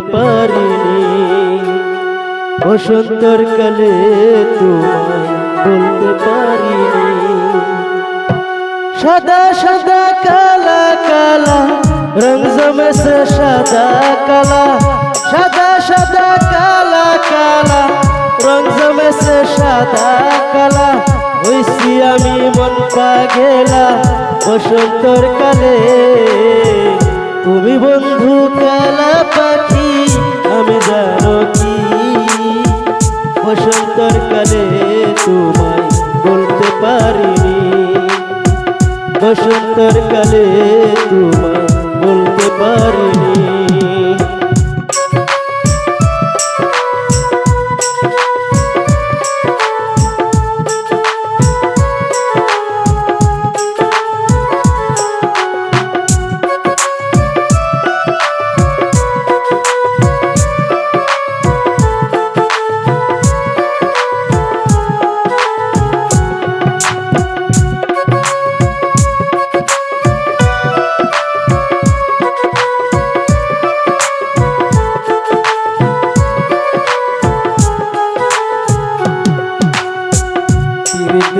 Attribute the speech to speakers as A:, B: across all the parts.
A: পারিনি। বসন্তর কালে তোমায় বলতে পারিনি। সাদা সাদা, কালা কালা, রং জমেছে সাদা, কালা। সাদা সাদা, কালা কালা, রং জমেছে সাদা, কালা। হইছি আমি মন পাগেলা, বসন্তর কালে। তুমি বন্ধু কালা পাখি পারিনি। বসন্তর কালে তোমায়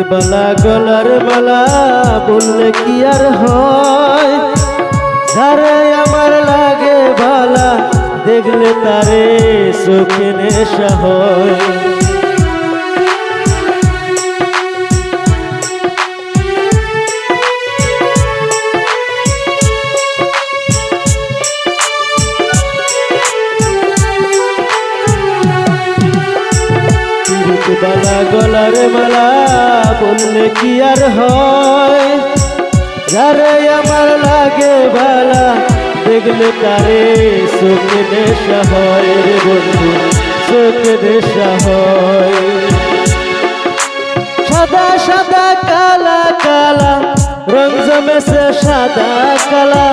A: বালা, গলার বলা, বললে কি আর হয়? আরে আমার লাগে বালা, দেখলে তারে চোখে নেশা হয়। বালা গলার মালা বললে কি আর হয়? যারে আমার লাগে বালা, দেখলে তারে চোখে নেশা হয় রে বন্ধু, চোখে হয়। সাদা সাদা, কালা কালা, রং জমেছে সাদা, কালা।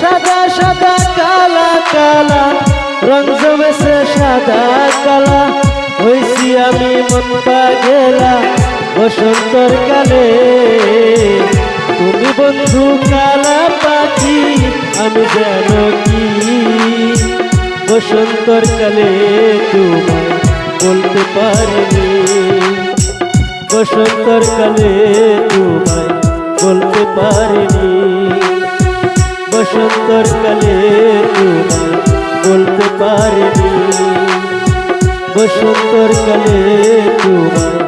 A: সাদা সাদা, কালা কালা, রং জমেছে সাদা, কালা। আমি মন গেলা বসন্তর কালে। তুমি বন্ধু কালা পাখি, আমি যেন কি? বসন্তর কালে তোমায় বলতে পারিনি। বসন্তর কালে তোমায় বলতে পারিনি। বসন্তর কালে তোমায় বলতে পারিনি। বসন্তর কালে পারিনি